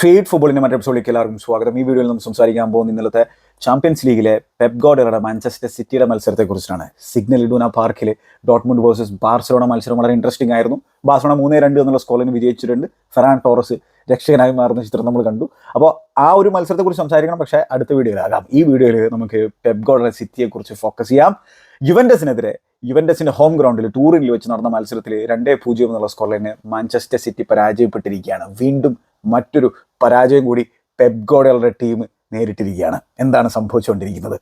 Feed ഫുട്ബോളിന്റെ മറ്റൊരു എപ്പിസോഡിലേക്ക് എല്ലാവർക്കും സ്വാഗതം. ഈ വീഡിയോയിൽ നമ്മൾ സംസാരിക്കാൻ പോകുന്ന ഇന്നലത്തെ ചാമ്പ്യൻസ് ലീഗിലെ പെപ് ഗോഡറുടെ മാഞ്ചസ്റ്റർ സിറ്റിയുടെ മത്സരത്തെക്കുറിച്ചാണ്. സിഗ്നൽ ഇഡൂന പാർക്കിൽ ഡോട്ട്മുണ്ട് വേഴ്സസ് ബാർസലോണ മത്സരം വളരെ ഇൻട്രസ്റ്റിംഗ് ആയിരുന്നു. ബാർസലോണ മൂന്നേ രണ്ട് എന്നുള്ള സ്കോറിന് വിജയിച്ചിട്ടുണ്ട്. ഫെറാൻ ടോറസ് രക്ഷകനായി മാറുന്ന ചിത്രം നമ്മൾ കണ്ടു. അപ്പോൾ ആ ഒരു മത്സരത്തെക്കുറിച്ച് സംസാരിക്കണം. പക്ഷേ അടുത്ത വീഡിയോയിലാകാം. ഈ വീഡിയോയിൽ നമുക്ക് പെപ് ഗോഡറുടെ സിറ്റിയെക്കുറിച്ച് ഫോക്കസ് ചെയ്യാം. യുവൻഡസിനെതിരെ യുവൻഡസിന്റെ ഹോം ഗ്രൗണ്ടിൽ ടൂറിൽ വെച്ച് നടന്ന മത്സരത്തിൽ രണ്ടേ പൂജ്യം എന്നുള്ള സ്കോറിന് മാഞ്ചസ്റ്റർ സിറ്റി പരാജയപ്പെട്ടിരിക്കുകയാണ്. വീണ്ടും മറ്റൊരു പരാജയം കൂടി പെപ് ടീം നേരിട്ടിരിക്കുകയാണ്. എന്താണ് സംഭവിച്ചുകൊണ്ടിരിക്കുന്നത്?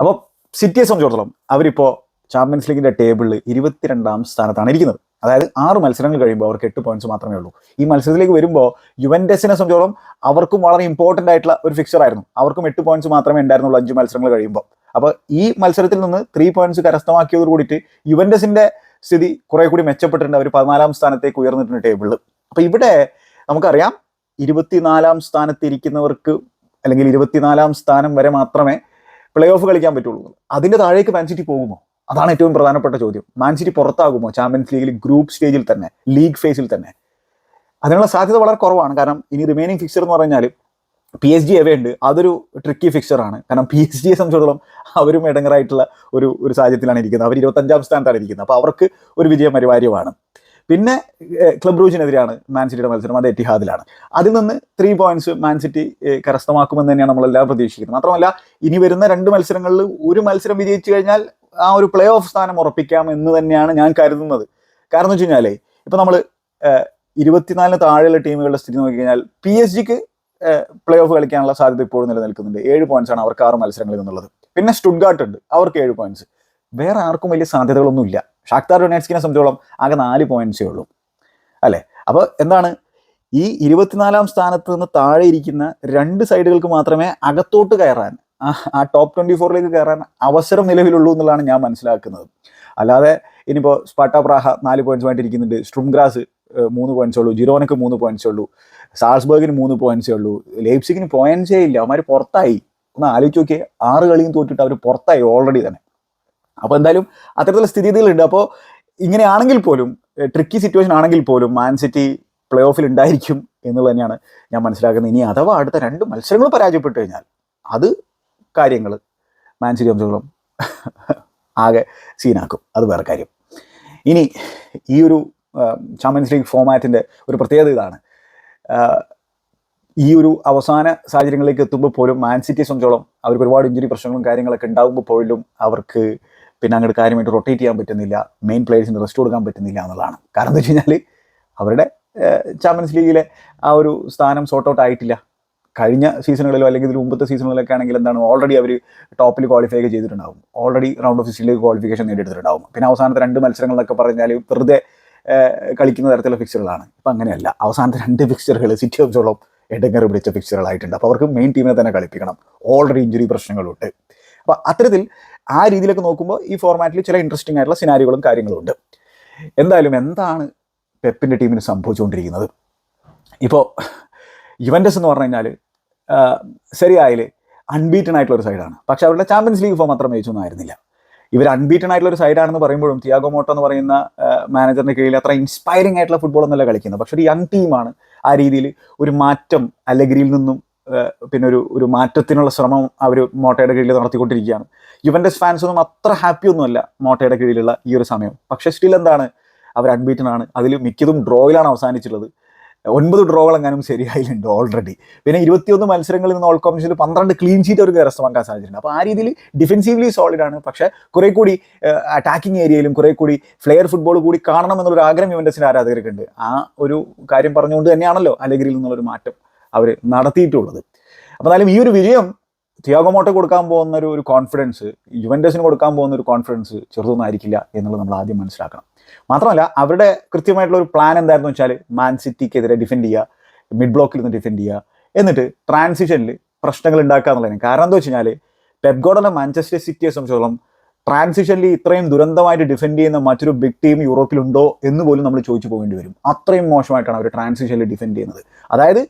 അപ്പോൾ സിറ്റിയെ സംബന്ധിച്ചിടത്തോളം അവരിപ്പോൾ ചാമ്പ്യൻസ് ലീഗിന്റെ ടേബിളിൽ ഇരുപത്തിരണ്ടാം സ്ഥാനത്താണ് ഇരിക്കുന്നത്. അതായത് ആറ് മത്സരങ്ങൾ കഴിയുമ്പോൾ അവർക്ക് എട്ട് പോയിന്റ്സ് മാത്രമേ ഉള്ളൂ. ഈ മത്സരത്തിലേക്ക് വരുമ്പോൾ യുവൻഡസിനെ സംബന്ധിച്ചോളം അവർക്കും വളരെ ഇമ്പോർട്ടന്റ് ആയിട്ടുള്ള ഒരു ഫിക്സർ ആയിരുന്നു. അവർക്കും എട്ട് പോയിന്റ്സ് മാത്രമേ ഉണ്ടായിരുന്നുള്ളൂ അഞ്ച് മത്സരങ്ങൾ കഴിയുമ്പോൾ. അപ്പോൾ ഈ മത്സരത്തിൽ നിന്ന് ത്രീ പോയിന്റ്സ് കരസ്ഥമാക്കിയതോട് കൂടിയിട്ട് യുവൻഡസിന്റെ സ്ഥിതി കുറെ കൂടി മെച്ചപ്പെട്ടിട്ടുണ്ട്. അവർ പതിനാലാം സ്ഥാനത്തേക്ക് ഉയർന്നിട്ടുണ്ട് ടേബിളിൽ അപ്പോൾ ഇവിടെ നമുക്കറിയാം ഇരുപത്തിനാലാം സ്ഥാനത്ത് ഇരിക്കുന്നവർക്ക് അല്ലെങ്കിൽ ഇരുപത്തിനാലാം സ്ഥാനം വരെ മാത്രമേ പ്ലേ ഓഫ് കളിക്കാൻ പറ്റുള്ളൂ. അതിന്റെ താഴേക്ക് മാൻ സിറ്റി പോകുമോ? അതാണ് ഏറ്റവും പ്രധാനപ്പെട്ട ചോദ്യം. മാൻ സിറ്റി പുറത്താകുമോ? ചാമ്പ്യൻസ് ലീഗിൽ ഗ്രൂപ്പ് സ്റ്റേജിൽ തന്നെ ലീഗ് ഫേസിൽ തന്നെ? അതിനുള്ള സാധ്യത വളരെ കുറവാണ്. കാരണം ഇനി റിമൈനിങ് ഫിക്സർ എന്ന് പറഞ്ഞാൽ പി എസ് ജി എവേ ഉണ്ട് അതൊരു ട്രിക്കി ഫിക്സറാണ് കാരണം പി എസ് ജിയെ സംബന്ധിച്ചിടത്തോളം അവരും ഇടങ്ങറായിട്ടുള്ള ഒരു ഒരു സാഹചര്യത്തിലാണ് ഇരിക്കുന്നത്. അവർ ഇരുപത്തഞ്ചാം സ്ഥാനത്താണ് ഇരിക്കുന്നത്. അപ്പോൾ അവർക്ക് ഒരു വിജയം അനിവാര്യമാണ്. പിന്നെ ക്ലബ് റൂജിനെതിരെയാണ് മാൻ സിറ്റിയുടെ മത്സരം. അത് എറ്റിഹാദിലാണ് അതിൽ നിന്ന് ത്രീ പോയിന്റ്സ് മാൻ സിറ്റി കരസ്ഥമാക്കുമെന്ന് തന്നെയാണ് നമ്മളെല്ലാം പ്രതീക്ഷിക്കുന്നത്. മാത്രമല്ല ഇനി വരുന്ന രണ്ട് മത്സരങ്ങളിൽ ഒരു മത്സരം വിജയിച്ചു കഴിഞ്ഞാൽ ആ ഒരു പ്ലേ ഓഫ് സ്ഥാനം ഉറപ്പിക്കാം എന്ന് തന്നെയാണ് ഞാൻ കരുതുന്നത്. കാരണം എന്ന് വെച്ച് കഴിഞ്ഞാലേ ഇപ്പൊ നമ്മൾ ഇരുപത്തിനാലിന് താഴെയുള്ള ടീമുകളുടെ സ്ഥിതി നോക്കിക്കഴിഞ്ഞാൽ പി എസ് ജിക്ക് പ്ലേ ഓഫ് കളിക്കാനുള്ള സാധ്യത ഇപ്പോഴും നിലനിൽക്കുന്നുണ്ട്. ഏഴ് പോയിന്റ്സ് ആണ് അവർക്ക് ആറ് മത്സരങ്ങളിൽ നിന്നുള്ളത്. പിന്നെ സ്റ്റുഡ്ഗാർട്ട് ഉണ്ട്. അവർക്ക് ഏഴ് പോയിന്റ്സ് വേറെ ആർക്കും വലിയ സാധ്യതകളൊന്നും ഇല്ല ഷാക്താർ ഡൊണേറ്റ്സ്കിനെ സംബന്ധിച്ചോളം ആകെ നാല് പോയിന്റ്സേ ഉള്ളൂ. അല്ലേ? അപ്പോൾ എന്താണ്? ഈ ഇരുപത്തിനാലാം സ്ഥാനത്ത് നിന്ന് താഴെ ഇരിക്കുന്ന രണ്ട് സൈഡുകൾക്ക് മാത്രമേ അകത്തോട്ട് കയറാൻ ആ- ടോപ്പ് ട്വന്റി ഫോറിലേക്ക് കയറാൻ അവസരം നിലവിലുള്ളൂ എന്നുള്ളതാണ് ഞാൻ മനസ്സിലാക്കുന്നത്. അല്ലാതെ ഇനിയിപ്പോൾ സ്പാട്ട പ്രാഹ നാല് പോയിന്റ്സുമായിട്ട് ഇരിക്കുന്നുണ്ട്. സ്ട്രുംഗ്രാസ് മൂന്ന് പോയിന്റ്സേ ഉള്ളൂ. ജിറോനക്ക് മൂന്ന് പോയിന്റ്സേ ഉള്ളൂ. സാൾസ്ബർഗിന് മൂന്ന് പോയിന്റ്സേ ഉള്ളൂ. ലേപ്സിക്കിന് പോയിന്റ്സേ ഇല്ല. അവന്മാർ പുറത്തായി. ഒന്ന് ആലോചിച്ച് നോക്കിയേ ആറ് കളിയും തോറ്റിട്ട് അവർ പുറത്തായി ഓൾറെഡി തന്നെ. അപ്പോൾ എന്തായാലും അത്തരത്തിലുള്ള സ്ഥിതിഗതികളുണ്ട്. അപ്പോൾ ഇങ്ങനെയാണെങ്കിൽ പോലും ട്രിക്കി സിറ്റുവേഷൻ ആണെങ്കിൽ പോലും മാൻ സിറ്റി പ്ലേ ഓഫിൽ ഉണ്ടായിരിക്കും എന്നുള്ളത് തന്നെയാണ് ഞാൻ മനസ്സിലാക്കുന്നത്. ഇനി അഥവാ അടുത്ത രണ്ട് മത്സരങ്ങൾ പരാജയപ്പെട്ടു കഴിഞ്ഞാൽ അത് കാര്യങ്ങൾ മാൻ സിറ്റി സംബന്ധിച്ചോളം ആകെ സീനാക്കും. അത് വേറെ കാര്യം. ഇനി ഈ ഒരു ചാമ്പ്യൻസ് ലീഗ് ഫോമാറ്റിന്റെ ഒരു പ്രത്യേകത ഇതാണ്. ഈ ഒരു അവസാന സാഹചര്യങ്ങളിലേക്ക് എത്തുമ്പോൾ പോലും മാൻ സിറ്റിയെ സംബന്ധിച്ചോളം അവർക്ക് ഒരുപാട് ഇഞ്ചുറി പ്രശ്നങ്ങളും കാര്യങ്ങളൊക്കെ ഉണ്ടാകുമ്പോൾ പോലും അവർക്ക് പിന്നെ അങ്ങോട്ട് കാര്യമായിട്ട് റൊട്ടേറ്റ് ചെയ്യാൻ പറ്റുന്നില്ല മെയിൻ പ്ലേയേഴ്സിന് റെസ്റ്റ് കൊടുക്കാൻ പറ്റുന്നില്ല എന്നുള്ളതാണ്. കാരണം എന്താ വെച്ച് കഴിഞ്ഞാൽ അവരുടെ ചാമ്പ്യൻസ് ലീഗിലെ ആ ഒരു സ്ഥാനം സോർട്ട് ഔട്ട് ആയിട്ടില്ല. കഴിഞ്ഞ സീസണുകളിലോ അല്ലെങ്കിൽ ഇതിൽ മുമ്പത്തെ സീസണുകളിലൊക്കെ ആണെങ്കിൽ എന്താണ് ഓൾറെഡി അവർ ടോപ്പിൽ ക്വാളിഫൈ ഒക്കെ ചെയ്തിട്ടുണ്ടാവും. ഓൾറെഡി റൗണ്ട് ഓഫ് സിക്സ്റ്റിലേക്ക് ക്വാളിഫിക്കേഷൻ നേടിയെടുത്തിട്ടുണ്ടാവും. പിന്നെ അവസാനത്തെ രണ്ട് മത്സരങ്ങളെന്നൊക്കെ പറഞ്ഞാൽ വെറുതെ കളിക്കുന്ന തരത്തിലുള്ള ഫിക്സറുകളാണ് ഇപ്പം അങ്ങനെയല്ല. അവസാനത്തെ രണ്ട് ഫിക്സറുകൾ സിറ്റി ഓഫ് ജോളം എടങ്ങർ പിടിച്ച ഫിക്സറുകളായിട്ടുണ്ട് അപ്പോൾ അവർക്ക് മെയിൻ ടീമിനെ തന്നെ കളിപ്പിക്കണം. ഓൾറെഡി ഇഞ്ചുറി പ്രശ്നങ്ങളുണ്ട്. അപ്പോൾ അത്തരത്തിൽ ആ രീതിയിലൊക്കെ നോക്കുമ്പോൾ ഈ ഫോർമാറ്റിൽ ചില ഇൻട്രസ്റ്റിംഗ് ആയിട്ടുള്ള സിനാരികളും കാര്യങ്ങളും ഉണ്ട്. എന്തായാലും എന്താണ് പെപ്പിന്റെ ടീമിന് സംഭവിച്ചുകൊണ്ടിരിക്കുന്നത്? ഇപ്പോൾ ഇവന്റസ് എന്ന് പറഞ്ഞു കഴിഞ്ഞാൽ ശരിയായാൽ അൺബീറ്റൺ ആയിട്ടുള്ള ഒരു സൈഡാണ് പക്ഷേ അവരുടെ ചാമ്പ്യൻസ് ലീഗ് ഫോം മാത്രം മികച്ചൊന്നും ആയിരുന്നില്ല. ഇവർ അൺബീറ്റൺ ആയിട്ടുള്ള ഒരു സൈഡാണെന്ന് പറയുമ്പോഴും തിയാഗോ മോട്ടോ എന്ന് പറയുന്ന മാനേജറിന്റെ കീഴിൽ അത്ര ഇൻസ്പയറിംഗ് ആയിട്ടുള്ള ഫുട്ബോൾ ഒന്നല്ല കളിക്കുന്നത്. പക്ഷേ ഒരു യങ് ടീമാണ് ആ രീതിയിൽ ഒരു മാറ്റം അലഗ്രിയിൽ നിന്നും പിന്നെ ഒരു ഒരു മാറ്റത്തിനുള്ള ശ്രമം അവർ മോട്ടയുടെ കീഴിൽ നടത്തിക്കൊണ്ടിരിക്കുകയാണ്. യുവൻഡസ് ഫാൻസ് ഒന്നും അത്ര ഹാപ്പി ഒന്നുമല്ല മോട്ടയുടെ കീഴിലുള്ള ഈ ഒരു സമയം. പക്ഷെ സ്റ്റിൽ എന്താണ് അവർ അൺബീറ്റൺ ആണ് അതിൽ മിക്കതും ഡ്രോയിലാണ് അവസാനിച്ചിട്ടുള്ളത്. ഒൻപത് ഡ്രോകൾ എങ്ങാനും ശരിയായിട്ടുണ്ട് ഓൾറെഡി പിന്നെ ഇരുപത്തിയൊന്ന് മത്സരങ്ങളിൽ നിന്ന് ഓൾ കോമ്പറ്റീഷനിൽ പന്ത്രണ്ട് ക്ലീൻ ഷീറ്റ് അവർക്ക് കരസ്ഥമാക്കാൻ സാധിച്ചിട്ടുണ്ട്. അപ്പോൾ ആ രീതിയിൽ ഡിഫൻസീവ്ലി സോളിഡ് ആണ്. പക്ഷേ കുറെ കൂടി അറ്റാക്കിംഗ് ഏരിയയിലും കുറെ കൂടി ഫ്ലെയർ ഫുട്ബോൾ കൂടി കാണണം എന്നുള്ളൊരു ആഗ്രഹം യുവൻഡസിന്റെ ആരാധകർക്കുണ്ട്. ആ ഒരു കാര്യം പറഞ്ഞുകൊണ്ട് തന്നെയാണല്ലോ അലഗരിയിൽ നിന്നുള്ളൊരു മാറ്റം. അവർ നടത്തിയിട്ടുള്ളത്. അപ്പോൾ എന്നാലും ഈ ഒരു വിജയം തിയാഗോമോട്ടോ കൊടുക്കാൻ പോകുന്ന ഒരു ഒരു കോൺഫിഡൻസ് യുവൻഡസിന് കൊടുക്കാൻ പോകുന്ന ഒരു കോൺഫിഡൻസ് ചെറുതൊന്നായിരിക്കില്ല എന്നുള്ളത് നമ്മൾ ആദ്യം മനസ്സിലാക്കണം. മാത്രമല്ല അവരുടെ കൃത്യമായിട്ടുള്ള ഒരു പ്ലാൻ എന്തായിരുന്നു വെച്ചാൽ മാൻ സിറ്റിക്കെതിരെ ഡിഫെൻഡ് ചെയ്യുക മിഡ് ബ്ലോക്കിൽ നിന്ന് ഡിഫെൻഡ് ചെയ്യുക എന്നിട്ട് ട്രാൻസിഷനിൽ പ്രശ്നങ്ങൾ ഉണ്ടാക്കുക എന്നുള്ളതിന്. കാരണം എന്താ വെച്ച് കഴിഞ്ഞാൽ പെപ്ഗോഡല മാഞ്ചസ്റ്റർ സിറ്റിയെ സംബന്ധിച്ചോളം ട്രാൻസിഷനിൽ ഇത്രയും ദുരന്തമായിട്ട് ഡിഫെൻഡ് ചെയ്യുന്ന മറ്റൊരു ബിഗ് ടീം യൂറോപ്പിലുണ്ടോ എന്ന് പോലും നമ്മൾ ചോദിച്ചു പോകേണ്ടി വരും. അത്രയും മോശമായിട്ടാണ് അവർ ട്രാൻസിഷനിൽ ഡിഫെൻഡ് ചെയ്യുന്നത്. അതായത്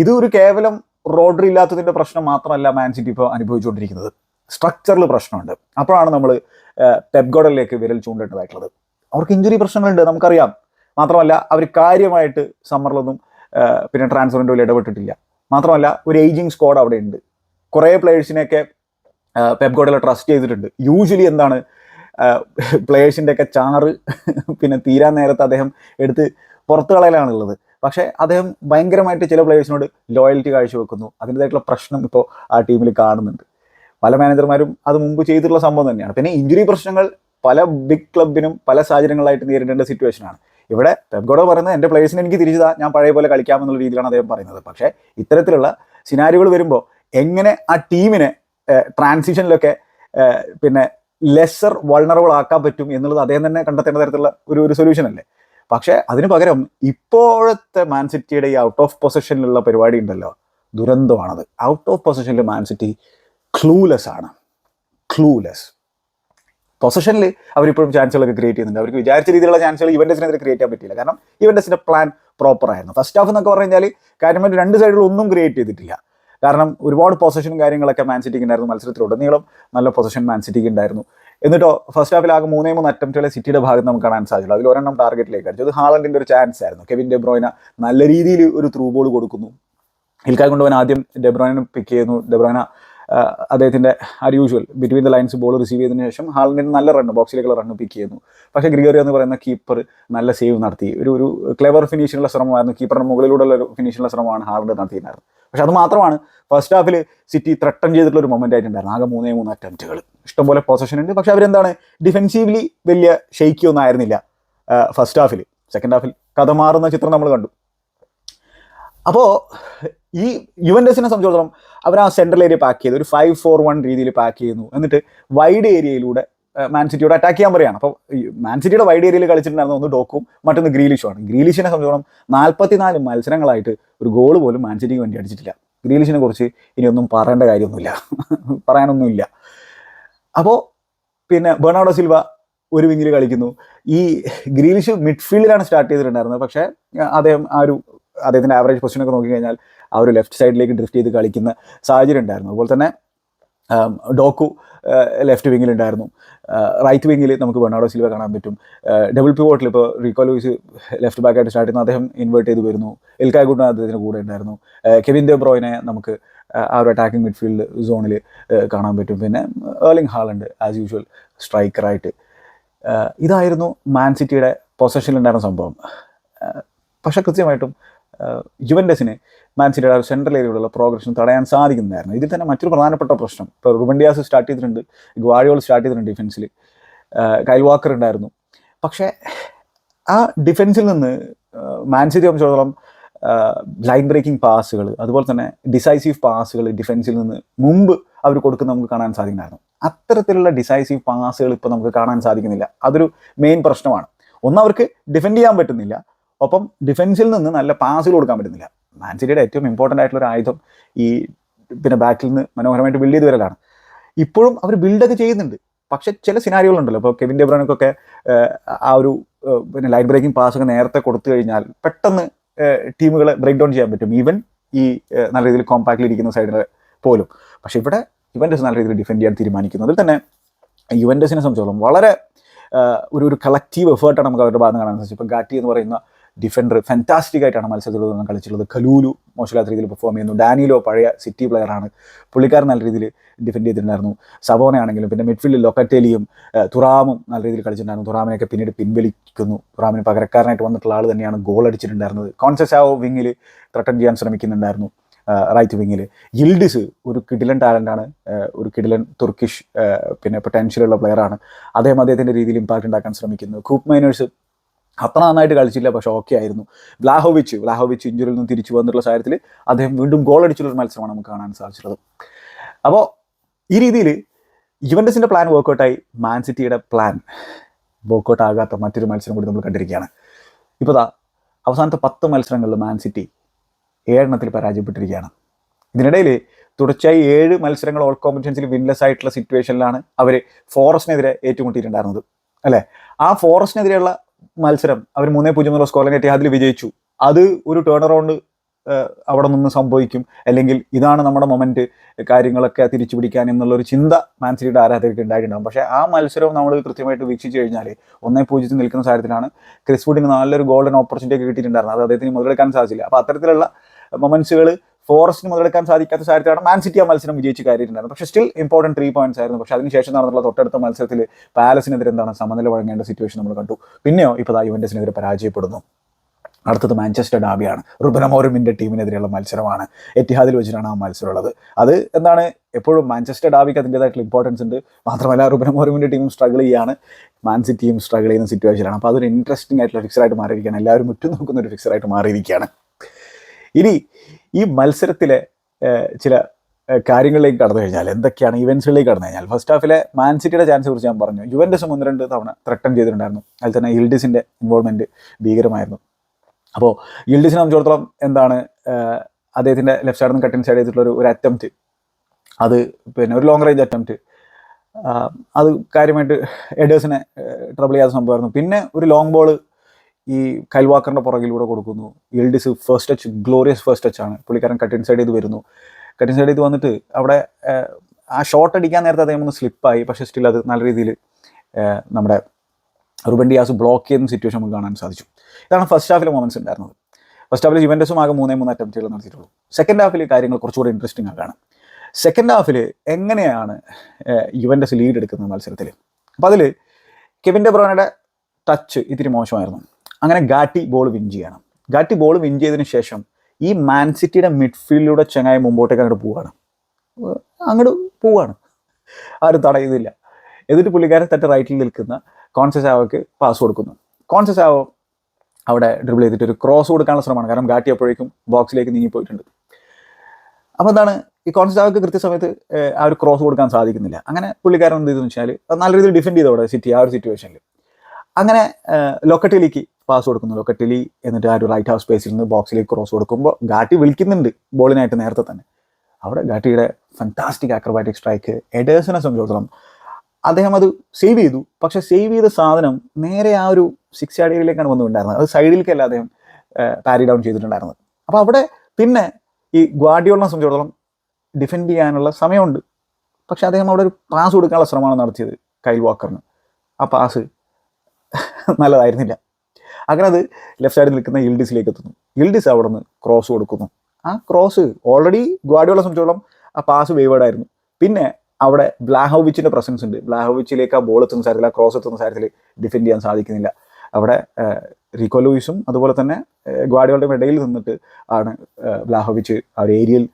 ഇത് ഒരു കേവലം റോഡറി ഇല്ലാത്തതിന്റെ പ്രശ്നം മാത്രമല്ല മാൻ സിറ്റി ഇപ്പോൾ അനുഭവിച്ചുകൊണ്ടിരിക്കുന്നത്. സ്ട്രക്ചറിൽ പ്രശ്നമുണ്ട്. അപ്പോഴാണ് നമ്മൾ പെപ്ഗോഡലിലേക്ക് വിരൽ ചൂണ്ടേണ്ടതായിട്ടുള്ളത്. അവർക്ക് ഇഞ്ചുറി പ്രശ്നങ്ങളുണ്ട് നമുക്കറിയാം. മാത്രമല്ല അവർ കാര്യമായിട്ട് സമ്മറിലൊന്നും പിന്നെ ട്രാൻസ്ഫർ വിൻഡോയിൽ ഇടപെട്ടിട്ടില്ല. മാത്രമല്ല ഒരു ഏജിങ് സ്ക്വാഡ് അവിടെ ഉണ്ട്. കുറേ പ്ലേയേഴ്സിനെയൊക്കെ പെപ് ഗോഡല ട്രസ്റ്റ് ചെയ്തിട്ടുണ്ട്. യൂഷ്വലി എന്താണ് പ്ലേയേഴ്സിന്റെയൊക്കെ ചാറ് പിന്നെ തീരാൻ നേരത്ത് അദ്ദേഹം എടുത്ത് പുറത്തു കളയലാണുള്ളത്. പക്ഷേ അദ്ദേഹം ഭയങ്കരമായിട്ട് ചില പ്ലേയേഴ്സിനോട് ലോയൽറ്റി കാഴ്ചവെക്കുന്നു. അതിന്റെതായിട്ടുള്ള പ്രശ്നം ഇപ്പോൾ ആ ടീമിൽ കാണുന്നുണ്ട്. പല മാനേജർമാരും അത് മുമ്പ് ചെയ്തിട്ടുള്ള സംഭവം തന്നെയാണ്. പിന്നെ ഇഞ്ചുറി പ്രശ്നങ്ങൾ പല ബിഗ് ക്ലബിനും പല സാഹചര്യങ്ങളായിട്ട് നേരിടേണ്ട സിറ്റുവേഷനാണ് ഇവിടെ പെബ്ഗോഡ പറയുന്നത് എന്റെ പ്ലേയേഴ്സിനെ എനിക്ക് തിരിച്ചതാ ഞാൻ പഴയ പോലെ കളിക്കാമെന്നുള്ള രീതിയിലാണ് അദ്ദേഹം പറയുന്നത്. പക്ഷേ ഇത്തരത്തിലുള്ള സിനാരികൾ വരുമ്പോൾ എങ്ങനെ ആ ടീമിനെ ട്രാൻസിഷനിലൊക്കെ പിന്നെ ലെസ്സർ വൾണറബിൾ ആക്കാൻ പറ്റും എന്നുള്ളത് അദ്ദേഹം തന്നെ കണ്ടെത്തേണ്ട തരത്തിലുള്ള ഒരു ഒരു സൊല്യൂഷൻ അല്ലേ? പക്ഷേ അതിന് പകരം ഇപ്പോഴത്തെ മാൻസിറ്റിയുടെ ഈ ഔട്ട് ഓഫ് പൊസിഷനിലുള്ള പരിപാടി ഉണ്ടല്ലോ ദുരന്തമാണത്. ഔട്ട് ഓഫ് പൊസിഷനിൽ മാൻസിറ്റി ക്ലൂലെസ് ആണ്. ക്ലൂലെസ് പൊസിഷനിൽ അവരിപ്പോഴും ചാൻസുകളൊക്കെ ക്രിയേറ്റ് ചെയ്യുന്നുണ്ട്. അവർക്ക് വിചാരിച്ച രീതിയിലുള്ള ചാൻസുകൾ ഇവന്റസിനെതിരെ ക്രിയേറ്റ് ചെയ്യാൻ പറ്റില്ല കാരണം ഇവന്റസിന്റെ പ്ലാൻ പ്രോപ്പർ ആയിരുന്നു. ഫസ്റ്റ് ഹാഫ് എന്നൊക്കെ പറഞ്ഞു കഴിഞ്ഞാൽ കാര്യമായിട്ട് രണ്ട് സൈഡിലൊന്നും ക്രിയേറ്റ് ചെയ്തിട്ടില്ല. കാരണം ഒരുപാട് പൊസിഷനും കാര്യങ്ങളൊക്കെ മാൻ സിറ്റിക്ക് ഉണ്ടായിരുന്നു മത്സരത്തിലുടനീളം നല്ല പൊസിഷൻ മാൻ സിറ്റിക്ക് ഉണ്ടായിരുന്നു. എന്നിട്ടോ ഫസ്റ്റ് ഹാഫിൽ ആകെ മൂന്നേ മൂന്ന് അറ്റംപ്റ്റുകളെ സിറ്റിയുടെ ഭാഗത്ത് നമുക്ക് കാണാൻ സാധിച്ചു അതിൽ ഒരെണ്ണം ടാർഗറ്റിലേക്ക് അടിച്ചു. അത് ഹാളണ്ടിന്റെ ഒരു ചാൻസ് ആയിരുന്നു. കെവിൻ ഡെബ്രോയിന നല്ല രീതിയിൽ ഒരു ത്രൂ ബോൾ കൊടുക്കുന്നു. ഇൽക്കായ് കൊണ്ടുപോകാൻ ആദ്യം ഡെബ്രോയിനെ പിക്ക് ചെയ്യുന്നു. ഡെബ്രോയിന അദ്ദേഹത്തിന്റെ our usual between the lines ball receive ചെയ്തതിനു ശേഷം ഹാളിന്റെ നല്ല റണ്ണ് ബോക്സിലേക്കുള്ള റണ്ണ് പിക്ക് ചെയ്യുന്നു. പക്ഷേ ഗ്രിഗറി എന്ന് പറയുന്ന കീപ്പർ നല്ല സേവ് നടത്തി. ഒരു ഒരു ക്ലെവർ ഫിനിഷിനുള്ള ശ്രമമായിരുന്നു. കീപ്പറിന് മുകളിലൂടെയുള്ള ഒരു ഫിനിഷിനുള്ള ശ്രമമാണ് ഹാളിന്റെ നടത്തിയിട്ടുണ്ടായിരുന്നത് പക്ഷെ അത് മാത്രമാണ്. ഫസ്റ്റ് ഹാഫിൽ സിറ്റി ത്രട്ടൺ ചെയ്തിട്ടുള്ള ഒരു മൊമെന്റ് ആയിട്ടുണ്ടായിരുന്നു. ആകെ മൂന്നേ മൂന്ന് അറ്റംപ്റ്റുകൾ ഇഷ്ടംപോലെ പൊസഷൻ ഉണ്ട്. പക്ഷെ അവരെന്താണ്? ഡിഫെൻസീവ്ലി വലിയ ഷെയ്ക്കി ഒന്നും ആയിരുന്നില്ല ഫസ്റ്റ് ഹാഫിൽ സെക്കൻഡ് ഹാഫിൽ കഥ മാറുന്ന ചിത്രം നമ്മൾ കണ്ടു. അപ്പോൾ ഈ യുവൻഡസിനെ സംബന്ധിച്ചിടത്തോളം അവർ ആ സെൻട്രൽ ഏരിയ പാക്ക് ചെയ്ത് ഒരു ഫൈവ് ഫോർ വൺ രീതിയിൽ പാക്ക് ചെയ്യുന്നു. എന്നിട്ട് വൈഡ് ഏരിയയിലൂടെ മാൻസിറ്റിയോട് അറ്റാക്ക് ചെയ്യാൻ പറയുകയാണ്. അപ്പോൾ മാൻ സിറ്റിയുടെ വൈഡ് ഏരിയയിൽ കളിച്ചിട്ടുണ്ടായിരുന്ന ഒന്ന് ഡോക്കും മറ്റൊന്ന് ഗ്രീലിഷുമാണ് ഗ്രീലിഷിനെ സംബന്ധിച്ചിടത്തോളം നാൽപ്പത്തിനാല് മത്സരങ്ങളായിട്ട് ഒരു ഗോൾ പോലും മാൻ സിറ്റിക്ക് വേണ്ടി അടിച്ചിട്ടില്ല. ഗ്രീലിഷിനെ കുറിച്ച് ഇനിയൊന്നും പറയേണ്ട കാര്യമൊന്നുമില്ല. പറയാനൊന്നുമില്ല. അപ്പോൾ പിന്നെ ബെർണാഡോ സിൽവ ഒരു വിങ്ങിൽ കളിക്കുന്നു. ഈ ഗ്രീലിഷ് മിഡ്ഫീൽഡിലാണ് സ്റ്റാർട്ട് ചെയ്തിട്ടുണ്ടായിരുന്നത്. പക്ഷേ അദ്ദേഹം ആ ഒരു അദ്ദേഹത്തിന്റെ ആവറേജ് പൊസിഷനൊക്കെ നോക്കിക്കഴിഞ്ഞാൽ ആ ഒരു ലെഫ്റ്റ് സൈഡിലേക്ക് ഡ്രിഫ്റ്റ് ചെയ്ത് കളിക്കുന്ന സാഹചര്യം ഉണ്ടായിരുന്നു. അതുപോലെ തന്നെ ഡോക്കു ലെഫ്റ്റ് വിങ്ങിലുണ്ടായിരുന്നു റൈറ്റ് വിങ്ങിൽ നമുക്ക് ബെർണാഡോ സിൽവ കാണാൻ പറ്റും. ഡബിൾ പിവോട്ടിൽ ഇപ്പോൾ റീകോ ലൂയിസ് ലെഫ്റ്റ് ബാക്കായിട്ട് സ്റ്റാർട്ട് ചെയ്യുന്നു. അദ്ദേഹം ഇൻവേർട്ട് ചെയ്ത് വരുന്നു. എൽക്കായ് ഗുഡ് അദ്ദേഹത്തിന് കൂടെ ഉണ്ടായിരുന്നു. കെവിൻ ദെ ബ്രോയിനെ നമുക്ക് ആ ഒരു അറ്റാക്കിംഗ് മിഡ്ഫീൽഡ് സോണിൽ കാണാൻ പറ്റും. പിന്നെ ഏർലിംഗ് ഹാളുണ്ട് ആസ് യൂഷ്വൽ സ്ട്രൈക്കറായിട്ട് ഇതായിരുന്നു മാൻ സിറ്റിയുടെ പൊസഷനിലുണ്ടായിരുന്ന സംഭവം. പക്ഷേ കൃത്യമായിട്ടും യുവൻഡസിന് മാൻ സിറ്റിയുടെ സെൻട്രൽ ഏരിയയിലുള്ള പ്രോഗ്രഷൻ തടയാൻ സാധിക്കുന്നതായിരുന്നു. ഇതിൽ തന്നെ മറ്റൊരു പ്രധാനപ്പെട്ട പ്രശ്നം. ഇപ്പോൾ റുബൻഡിയാസ് സ്റ്റാർട്ട് ചെയ്തിട്ടുണ്ട്. ഗ്വാഡിയോൾ സ്റ്റാർട്ട് ചെയ്തിട്ടുണ്ട് ഡിഫൻസിൽ കൈൽ വാക്കർ ഉണ്ടായിരുന്നു. പക്ഷേ ആ ഡിഫൻസിൽ നിന്ന് മാൻസിറ്റി സംബന്ധിച്ചിടത്തോളം ലൈൻ ബ്രേക്കിംഗ് പാസുകൾ അതുപോലെ തന്നെ ഡിസൈസീവ് പാസുകൾ ഡിഫൻസിൽ നിന്ന് മുമ്പ് അവർ കൊടുക്കുന്ന നമുക്ക് കാണാൻ സാധിക്കുന്നുണ്ടായിരുന്നു അത്തരത്തിലുള്ള ഡിസൈസീവ് പാസുകൾ ഇപ്പോൾ നമുക്ക് കാണാൻ സാധിക്കുന്നില്ല. അതൊരു മെയിൻ പ്രശ്നമാണ്. ഒന്ന് അവർക്ക് ഡിഫെൻഡ് ചെയ്യാൻ പറ്റുന്നില്ല. ഒപ്പം ഡിഫൻസിൽ നിന്ന് നല്ല പാസുകൾ കൊടുക്കാൻ പറ്റുന്നില്ല. മാൻ സിറ്റിയുടെ ഏറ്റവും ഇമ്പോർട്ടന്റ് ആയിട്ടുള്ള ഒരു ആയുധം ഈ പിന്നെ ബാക്കിൽ നിന്ന് മനോഹരമായിട്ട് ബിൽഡ് ചെയ്ത് വരലാണ് ഇപ്പോഴും അവർ ബിൽഡൊക്കെ ചെയ്യുന്നുണ്ട്. പക്ഷെ ചില സിനാരികളുണ്ടല്ലോ ഇപ്പോൾ കെവിൻ ഡെബ്രനക്കൊക്കെ ആ ഒരു പിന്നെ ലൈൻ ബ്രേക്കിംഗ് പാസ് ഒക്കെ നേരത്തെ കൊടുത്തു കഴിഞ്ഞാൽ പെട്ടെന്ന് ടീമുകളെ ബ്രേക്ക് ഡൗൺ ചെയ്യാൻ പറ്റും. ഈവൻ ഈ നല്ല രീതിയിൽ കോമ്പാക്റ്റിൽ ഇരിക്കുന്ന സൈഡിൽ പോലും. പക്ഷേ ഇവിടെ ഇവന്റെ നല്ല രീതിയിൽ ഡിഫെൻഡ് ചെയ്യാൻ തീരുമാനിക്കുന്നു. അതിൽ തന്നെ യുവന്റെസിനെ സംബന്ധിച്ചോളം വളരെ ഒരു ഒരു കളക്റ്റീവ് എഫേർട്ടാണ് നമുക്ക് അവരുടെ ഭാഗത്ത് കാണാൻ സാധിച്ചത്. ഇപ്പം ഗാറ്റി എന്ന് പറയുന്ന ഡിഫൻഡർ ഫാന്റാസ്റ്റിക് ആയിട്ടാണ് മത്സരത്തിലൊന്നും കളിച്ചിട്ടുള്ളത്. കലൂലു മോശമില്ലാത്ത രീതിയിൽ പെർഫോം ചെയ്യുന്നു. ഡാനിയിലോ പഴയ സിറ്റി പ്ലെയറാണ് പുള്ളിക്കാരൻ നല്ല രീതിയിൽ ഡിഫെൻഡ് ചെയ്തിട്ടുണ്ടായിരുന്നു. ആണെങ്കിലും പിന്നെ മിഡ്ഫീൽഡിൽ ലൊക്കറ്റേലിയും തുറാമും നല്ല രീതിയിൽ കളിച്ചിട്ടുണ്ടായിരുന്നു. തുറാമിനെയൊക്കെ പിന്നീട് പിൻവലിക്കുന്നു. തുറാമിന് പകരക്കാരനായിട്ട് വന്നിട്ടുള്ള ആൾ തന്നെയാണ് ഗോൾ അടിച്ചിട്ടുണ്ടായിരുന്നത്. കോൺസെസാവോ വിങ്ങിൽ ത്രട്ടൺ ചെയ്യാൻ ശ്രമിക്കുന്നുണ്ടായിരുന്നു റൈറ്റ് വിങ്ങിൽ യിൽഡിസ് ഒരു കിഡിലൻ ടാലന്റാണ് ഒരു കിഡിലൻ തുർക്കിഷ് പിന്നെ പൊട്ടൻഷ്യലുള്ള പ്ലെയറാണ് അദ്ദേഹം അദ്ദേഹത്തിന്റെ രീതിയിൽ ഇമ്പാക്റ്റ് ഉണ്ടാക്കാൻ ശ്രമിക്കുന്നു. കൂപ്പ് മൈനേഴ്സ് അത്ര നന്നായിട്ട് കളിച്ചില്ല പക്ഷെ ഓക്കെ ആയിരുന്നു. വ്ലാഹോവിച്ച് വ്ലാഹോവിച്ച് ഇഞ്ചുറിയിൽ നിന്ന് തിരിച്ചു വന്നിട്ടുള്ള സാഹചര്യത്തിൽ അദ്ദേഹം വീണ്ടും ഗോൾ അടിച്ചുള്ള മത്സരമാണ് നമുക്ക് കാണാൻ സാധിച്ചിട്ടുള്ളത്. അപ്പോൾ ഈ രീതിയിൽ യുവൻഡസിന്റെ പ്ലാൻ വർക്കൗട്ടായി മാൻ സിറ്റിയുടെ പ്ലാൻ വർക്കൗട്ട് ആകാത്ത മറ്റൊരു മത്സരം കൂടി നമ്മൾ കണ്ടിരിക്കുകയാണ്. ഇപ്പോൾ ദാ അവസാനത്തെ പത്ത് മത്സരങ്ങളിൽ മാൻ സിറ്റി ഏഴെണ്ണത്തിൽ പരാജയപ്പെട്ടിരിക്കുകയാണ്. ഇതിനിടയിൽ തുടർച്ചയായി ഏഴ് മത്സരങ്ങൾ ഓൾ കോമ്പറ്റൻസിൽ വിൻലെസ് ആയിട്ടുള്ള സിറ്റുവേഷനിലാണ് അവർ ഫോറസ്റ്റിനെതിരെ ഏറ്റുമുട്ടിയിട്ടുണ്ടായിരുന്നത്. അല്ലേ? ആ ഫോറസ്റ്റിനെതിരെയുള്ള മത്സരം. അവർ മൂന്നേ പൂജ്യം എന്നുള്ള സ്കോറിൽ അതിൽ വിജയിച്ചു. അത് ഒരു ടേൺ അറൗണ്ട് അവിടെ നിന്ന് സംഭവിക്കും. അല്ലെങ്കിൽ ഇതാണ് നമ്മുടെ മൊമെന്റ് കാര്യങ്ങളൊക്കെ തിരിച്ചു പിടിക്കാൻ എന്നുള്ളൊരു ചിന്ത മാൻസിറ്റിയുടെ ആരാധകർക്ക് ഉണ്ടായിട്ടുണ്ടാകും പക്ഷേ ആ മത്സരവും നമ്മൾ കൃത്യമായിട്ട് വീക്ഷിച്ചു കഴിഞ്ഞാൽ ഒന്നേ പൂജ്യത്തിൽ നിൽക്കുന്ന സാഹചര്യത്തിലാണ് ക്രിസ് വുഡിന് നല്ലൊരു ഗോൾഡൻ ഓപ്പർച്യൂണിറ്റി ഒക്കെ കിട്ടിയിട്ടുണ്ടായിരുന്നത്. അത് അദ്ദേഹത്തിന് മുതലെടുക്കാൻ സാധിച്ചില്ല. അപ്പോൾ അത്തരത്തിലുള്ള മൊമെന്റ്സുകൾ ഫോറസ്റ്റിന് മുതലെടുക്കാൻ സാധിക്കാത്ത സാഹചര്യത്തിലാണ് മാൻ സിറ്റി ആ മത്സരം വിജയിച്ച് കയറിയിട്ടുണ്ടായിരുന്നു പക്ഷേ സ്റ്റിൽ ഇമ്പോർട്ടന്റ് ത്രീ പോയിന്റ്സ് ആയിരുന്നു. പക്ഷേ അതിനുശേഷം നടന്നുള്ള തൊട്ടടുത്ത മത്സരത്തിൽ പാലസിനെതിരെ എന്താണ് സമനില വഴങ്ങേണ്ട സിറ്റുവേഷൻ നമ്മൾ കണ്ടു. പിന്നെയോ ഇപ്പോൾ ദാ യുവന്റസിനെതിരെ പരാജയപ്പെടുന്നു. അടുത്തത് മാഞ്ചസ്റ്റർ ഡാബിയാണ് റുബനമോറിമിന്റെ ടീമിനെതിരെയുള്ള മത്സരമാണ്. എറ്റിഹാദിൽ വെച്ചിട്ടാണ് ആ മത്സരം ഉള്ളത്. അത് എന്താണ് എപ്പോഴും മാഞ്ചസ്റ്റർ ഡാബിക്ക് അതിന്റെതായിട്ടുള്ള ഇമ്പോർട്ടൻസ് ഉണ്ട്. മാത്രമല്ല റുബനമോറിമിന്റെ ടീമും സ്ട്രഗിൾ ചെയ്യാണ്. മാൻ സിറ്റിയും സ്ട്രഗിൾ ചെയ്യുന്ന സിറ്റുവേഷനാണ് അപ്പോൾ അതൊരു ഇൻട്രസ്റ്റിംഗ് ആയിട്ടുള്ള ഫിക്സറായിട്ട് മാറിയിരിക്കുകയാണ്. എല്ലാവരും ഉറ്റുനോക്കുന്ന ഒരു ഫിക്സറായിട്ട് മാറിയിരിക്കുകയാണ്. ഇനി ഈ മത്സരത്തിലെ ചില കാര്യങ്ങളിലേക്ക് കടന്നു കഴിഞ്ഞാൽ എന്തൊക്കെയാണ് ഇവൻസുകളിലേക്ക് കടന്നു കഴിഞ്ഞാൽ ഫസ്റ്റ് ഹാഫിലെ മാൻ സിറ്റിയുടെ ചാൻസ് കുറിച്ച് ഞാൻ പറഞ്ഞു. യുവന്റെ ഒന്ന് രണ്ട് തവണ ത്രട്ടൺ ചെയ്തിട്ടുണ്ടായിരുന്നു. അതിൽ തന്നെ ഇൽഡിസിന്റെ ഇൻവോൾവ്മെന്റ് ഭീകരമായിരുന്നു. അപ്പോൾ ഇൽഡിസിനെ സംബന്ധിച്ചിടത്തോളം എന്താണ് അദ്ദേഹത്തിന്റെ ലെഫ്റ്റ് സൈഡിൽ നിന്ന് കട്ടിൻ സൈഡ് ചെയ്തിട്ടുള്ള ഒരു അറ്റംപ്റ്റ് അത് പിന്നെ ഒരു ലോങ് റേഞ്ച് അറ്റംപ്റ്റ് അത് കാര്യമായിട്ട് എഡേഴ്സിനെ ട്രബിൾ ചെയ്യാത്ത സംഭവമായിരുന്നു. പിന്നെ ഒരു ലോങ് ബോൾ ഈ കൈൽവാക്കറിന്റെ പുറകിലൂടെ കൊടുക്കുന്നു. Yildiz first touch glorious first touch ആണ്. പുള്ളിക്കാരൻ കട്ടിൻ സൈഡ് ചെയ്ത് വരുന്നു. കട്ടിൻ സൈഡ് ചെയ്ത് വന്നിട്ട് അവിടെ ആ ഷോട്ട് അടിക്കാൻ നേരത്തെ അദ്ദേഹം ഒന്ന് സ്ലിപ്പായി പക്ഷേ സ്റ്റിൽ അത് നല്ല രീതിയിൽ നമ്മുടെ റുബൻ ഡിയാസ് ബ്ലോക്ക് ചെയ്യുന്ന സിറ്റുവേഷൻ നമുക്ക് കാണാൻ സാധിച്ചു. ഇതാണ് ഫസ്റ്റ് ഹാഫിലെ മൊമെന്റ്സ് ഉണ്ടായിരുന്നത്. ഫസ്റ്റ് ഹാഫിൽ യുവന്റസും ആകെ മൂന്നേ മൂന്ന് അറ്റംപ്റ്റുകൾ നടത്തിയിട്ടുള്ളൂ. സെക്കൻഡ് ഹാഫിൽ കാര്യങ്ങൾ കുറച്ചുകൂടി ഇൻട്രസ്റ്റിംഗ് ആക്കാണ് സെക്കൻഡ് ഹാഫിൽ എങ്ങനെയാണ് യുവന്റസ് ലീഡ് എടുക്കുന്നത് മത്സരത്തിൽ അപ്പോൾ അതിൽ കെവിൻ ഡെബ്രോനയുടെ ടച്ച് ഇത്തിരി മോശമായിരുന്നു. അങ്ങനെ ഗാട്ടി ബോൾ വിൻ ചെയ്യണം. ഗാട്ടി ബോൾ വിൻ ചെയ്തതിന് ശേഷം ഈ മാൻ സിറ്റിയുടെ മിഡ്ഫീൽഡിലൂടെ ചെങ്ങായി മുമ്പോട്ടേക്ക് അങ്ങോട്ട് പോവുകയാണ് അങ്ങോട്ട് പോവുകയാണ് ആരും തടയുന്നില്ല. എന്നിട്ട് പുള്ളിക്കാരൻ തട്ട് റൈറ്റിൽ നിൽക്കുന്ന കോൺസെസാവോക്ക് പാസ് കൊടുക്കുന്നു. കോൺസെസാവോ അവിടെ ഡ്രിബിൾ ചെയ്തിട്ട് ഒരു ക്രോസ് കൊടുക്കാനുള്ള ശ്രമമാണ്. കാരണം ഗാട്ടി അപ്പോഴേക്കും ബോക്സിലേക്ക് നീങ്ങിപ്പോയിട്ടുണ്ട്. അപ്പോൾ എന്താണ്? ഈ കോൺസെസാവോക്ക് കൃത്യസമയത്ത് ആ ഒരു ക്രോസ് കൊടുക്കാൻ സാധിക്കുന്നില്ല. അങ്ങനെ പുള്ളിക്കാരൻ എന്ത് ചെയ്തെന്ന് വെച്ചാൽ നല്ല രീതിയിൽ ഡിഫെൻഡ് ചെയ്തു അവിടെ സിറ്റി ആ ഒരു സിറ്റുവേഷനിൽ അങ്ങനെ ലൊക്കറ്റിലേക്ക് പാസ് കൊടുക്കുന്നു. കട്ടിലി എന്നിട്ട് ആ ഒരു റൈറ്റ് ഹാഫ് സ്പേസിൽ നിന്ന് ബോക്സിലേക്ക് ക്രോസ് കൊടുക്കുമ്പോൾ ഗാട്ടി വിളിക്കുന്നുണ്ട് ബോളിനായിട്ട് നേരത്തെ തന്നെ. അവിടെ ഗാട്ടിയുടെ ഫാന്റാസ്റ്റിക് അക്രബാറ്റിക് സ്ട്രൈക്ക് എഡേഴ്സിനെ സംബന്ധിച്ചിടത്തോളം അദ്ദേഹം അത് സേവ് ചെയ്തു. പക്ഷെ സേവ് ചെയ്ത സാധനം നേരെ ആ ഒരു സിക്സ് ഏരിയയിലേക്കാണ് വന്നുകൊണ്ടായിരുന്നത് അത് സൈഡിലേക്കല്ല അദ്ദേഹം പാരി ഡൗൺ ചെയ്തിട്ടുണ്ടായിരുന്നത്. അപ്പോൾ അവിടെ പിന്നെ ഈ ഗ്വാഡിയോളിനെ സംബന്ധിച്ചിടത്തോളം ഡിഫെൻഡ് ചെയ്യാനുള്ള സമയമുണ്ട്. പക്ഷെ അദ്ദേഹം അവിടെ ഒരു പാസ് കൊടുക്കാനുള്ള ശ്രമമാണ് നടത്തിയത് കൈൽ വാക്കറിന് ആ പാസ് നല്ലതായിരുന്നില്ല. അങ്ങനെ അത് ലെഫ്റ്റ് സൈഡിൽ നിൽക്കുന്ന ഇൽഡിസിലേക്ക് എത്തുന്നു. ഇൽഡിസ് അവിടെ നിന്ന് ക്രോസ് കൊടുക്കുന്നു. ആ ക്രോസ് ഓൾറെഡി ഗ്വാഡിയോളെ സംബന്ധിച്ചോളം ആ പാസ് വേവേഡ് ആയിരുന്നു. പിന്നെ അവിടെ ബ്ലാഹോവിച്ചിന്റെ പ്രസൻസ് ഉണ്ട്. ബ്ലാഹോവിച്ചിലേക്ക് ആ ബോൾ എത്തുന്ന സാരത്തിൽ ആ ക്രോസ് എത്തുന്ന സാരത്തിൽ ഡിഫെൻഡ് ചെയ്യാൻ സാധിക്കുന്നില്ല. അവിടെ റിക്കോ അതുപോലെ തന്നെ ഗ്വാഡിയോളുടെ ഇടയിൽ നിന്നിട്ട് ആണ് ബ്ലാഹോവിച്ച് ആ ഒരു ഏരിയയിൽ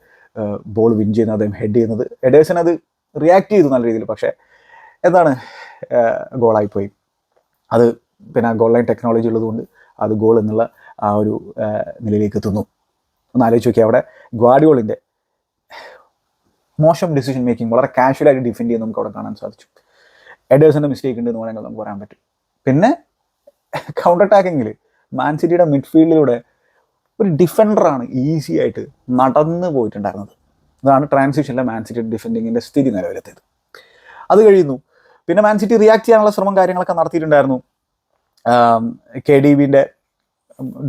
ബോൾ വിൻ ചെയ്യുന്നത് അദ്ദേഹം ഹെഡ് ചെയ്യുന്നത്. എഡേഴ്സൺ അത് റിയാക്ട് ചെയ്തു നല്ല രീതിയിൽ. പക്ഷേ എന്താണ് ഗോളായിപ്പോയി അത് പിന്നെ ഗോൾ ലൈൻ ടെക്നോളജി ഉള്ളതുകൊണ്ട് അത് ഗോൾ എന്നുള്ള ആ ഒരു നിലയിലേക്ക് എത്തുന്നു. ഒന്ന് ആലോചിച്ച് നോക്കി അവിടെ ഗ്വാഡിയോളിന്റെ മോശം ഡിസിഷൻ മേക്കിംഗ് വളരെ കാഷ്വലായിട്ട് ഡിഫെൻഡ് ചെയ്യുന്ന നമുക്ക് അവിടെ കാണാൻ സാധിച്ചു. എഡേഴ്സിന്റെ മിസ്റ്റേക്ക് ഉണ്ട് എന്ന് വേണമെങ്കിൽ നമുക്ക് പറയാൻ പറ്റും. പിന്നെ കൗണ്ടർ അറ്റാക്കിങ്ങിൽ മാൻ സിറ്റിയുടെ മിഡ്ഫീൽഡിലൂടെ ഒരു ഡിഫൻഡറാണ് ഈസി ആയിട്ട് നടന്നു പോയിട്ടുണ്ടായിരുന്നത്. അതാണ് ട്രാൻസിഷനിലെ മാൻ സിറ്റി ഡിഫെൻഡിങ്ങിന്റെ സ്ഥിതി നിലവിലെത്തിയത്. അത് കഴിയുന്നു. പിന്നെ മാൻ സിറ്റി റിയാക്ട് ചെയ്യാനുള്ള ശ്രമം കാര്യങ്ങളൊക്കെ നടത്തിയിട്ടുണ്ടായിരുന്നു. കെ ഡി ബിന്റെ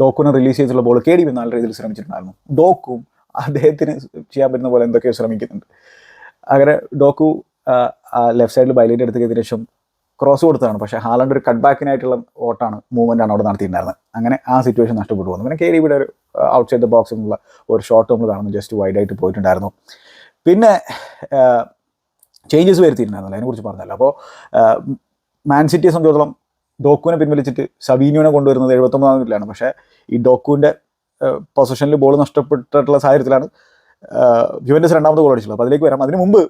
ഡോക്കുനെ റിലീസ് ചെയ്തിട്ടുള്ള ബോൾ കെ ഡി ബി നല്ല രീതിയിൽ ശ്രമിച്ചിട്ടുണ്ടായിരുന്നു. ഡോക്കും അദ്ദേഹത്തിന് ചെയ്യാൻ പറ്റുന്ന പോലെ എന്തൊക്കെയോ ശ്രമിക്കുന്നുണ്ട്. അങ്ങനെ ഡോക്കു ലെഫ്റ്റ് സൈഡിൽ ബൈലൈറ്റ് എടുത്ത് ശേഷം ക്രോസ് കൊടുത്തതാണ്. പക്ഷേ ഹാലണ്ട് ഒരു കട്ട് ബാക്കിനായിട്ടുള്ള ഓട്ടാണ് മൂവ്മെന്റ് ആണ് അവിടെ നടത്തിയിട്ടുണ്ടായിരുന്നത്. അങ്ങനെ ആ സിറ്റുവേഷൻ നഷ്ടപ്പെട്ടു പോകുന്നു. പിന്നെ കെ ഡി ബിയുടെ ഒരു ഔട്ട് സൈഡ് ദ ബോക്സിൽ നിന്നുള്ള ഒരു ഷോട്ട് നമ്മൾ കാണുന്നു. ജസ്റ്റ് വൈഡ് ആയിട്ട് പോയിട്ടുണ്ടായിരുന്നു. പിന്നെ ചേഞ്ചസ് വരുത്തിയിട്ടുണ്ടായിരുന്നല്ലോ. അതിനെക്കുറിച്ച് പറഞ്ഞല്ലോ. അപ്പോൾ മാൻ സിറ്റിയെ സംബന്ധിച്ചിടത്തോളം ഡോക്കുവിനെ പിൻവലിച്ചിട്ട് സബീനിയോനെ കൊണ്ടുവരുന്നത് എഴുപത്തൊമ്പതാം മിനിറ്റിലാണ് പക്ഷേ ഈ ഡോക്കുവിന്റെ പൊസിഷനിൽ ബോൾ നഷ്ടപ്പെട്ടിട്ടുള്ള സാഹചര്യത്തിലാണ് യുവൻഡസ് രണ്ടാമത് ഗോൾ അടിച്ചുള്ളത് അപ്പോൾ അതിലേക്ക് വരാം. അതിന് മുമ്പ്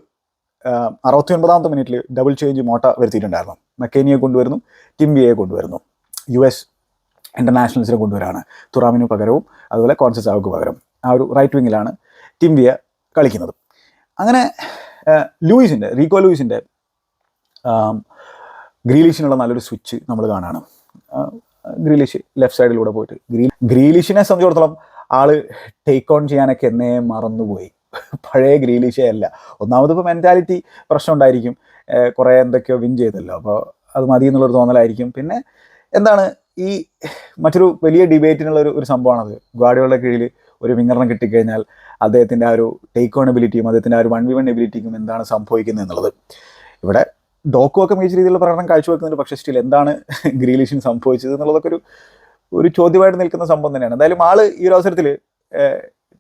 അറുപത്തി ഒൻപതാമത്തെ മിനിറ്റിൽ ഡബിൾ ചേഞ്ച് മോട്ട വരുത്തിയിട്ടുണ്ടായിരുന്നു. മെക്കേനിയെ കൊണ്ടുവരുന്നു ടിംബിയെ കൊണ്ടുവരുന്നു. U S ഇന്റർനാഷണൽസിനെ കൊണ്ടുവരാണ്. തുറാമിന് പകരവും അതുപോലെ കോൺസെസാവക്ക് പകരം ആ ഒരു റൈറ്റ് വിങ്ങിലാണ് ടിംബിയ കളിക്കുന്നത്. അങ്ങനെ ലൂയിസിന്റെ റീകോ ലൂയിസിന്റെ ഗ്രീലിഷിനുള്ള നല്ലൊരു സ്വിച്ച് നമ്മൾ കാണാണ്. ഗ്രീലിഷ് ലെഫ്റ്റ് സൈഡിലൂടെ പോയിട്ട് ഗ്രീ ഗ്രീലിഷിനെ സംബന്ധിച്ചിടത്തോളം ആൾ ടേക്ക് ഓൺ ചെയ്യാനൊക്കെ എന്നേ മറന്നുപോയി. പഴയ ഗ്രീലിഷേ അല്ല. ഒന്നാമത് ഇപ്പോൾ മെന്റാലിറ്റി പ്രശ്നം ഉണ്ടായിരിക്കും. കുറേ എന്തൊക്കെയോ വിൻ ചെയ്തല്ലോ. അപ്പോൾ അത് മതി എന്നുള്ളൊരു തോന്നലായിരിക്കും. പിന്നെ എന്താണ് ഈ മറ്റൊരു വലിയ ഡിബേറ്റിനുള്ള ഒരു സംഭവമാണത്. ഗ്വാഡിയോളുടെ കീഴിൽ ഒരു വിങ്ങറിനെ കിട്ടിക്കഴിഞ്ഞാൽ അദ്ദേഹത്തിന്റെ ആ ഒരു ടേക്ക് ഓൺ എബിലിറ്റിയും അദ്ദേഹത്തിന്റെ ആ ഒരു വൺ വി വൺ എബിലിറ്റിക്കും എന്താണ് സംഭവിക്കുന്നത് എന്നുള്ളത് ഇവിടെ ഡോക്കു ഒക്കെ മികച്ച രീതിയിലുള്ള പ്രകടനം കാഴ്ചവെക്കുന്നുണ്ട്. പക്ഷേ സ്റ്റിൽ എന്താണ് ഗ്രീലിഷിന് സംഭവിച്ചത് എന്നുള്ളതൊക്കെ ഒരു ഒരു ചോദ്യമായിട്ട് നിൽക്കുന്ന സംഭവം തന്നെയാണ്. എന്തായാലും ആൾ ഈ ഒരു അവസരത്തിൽ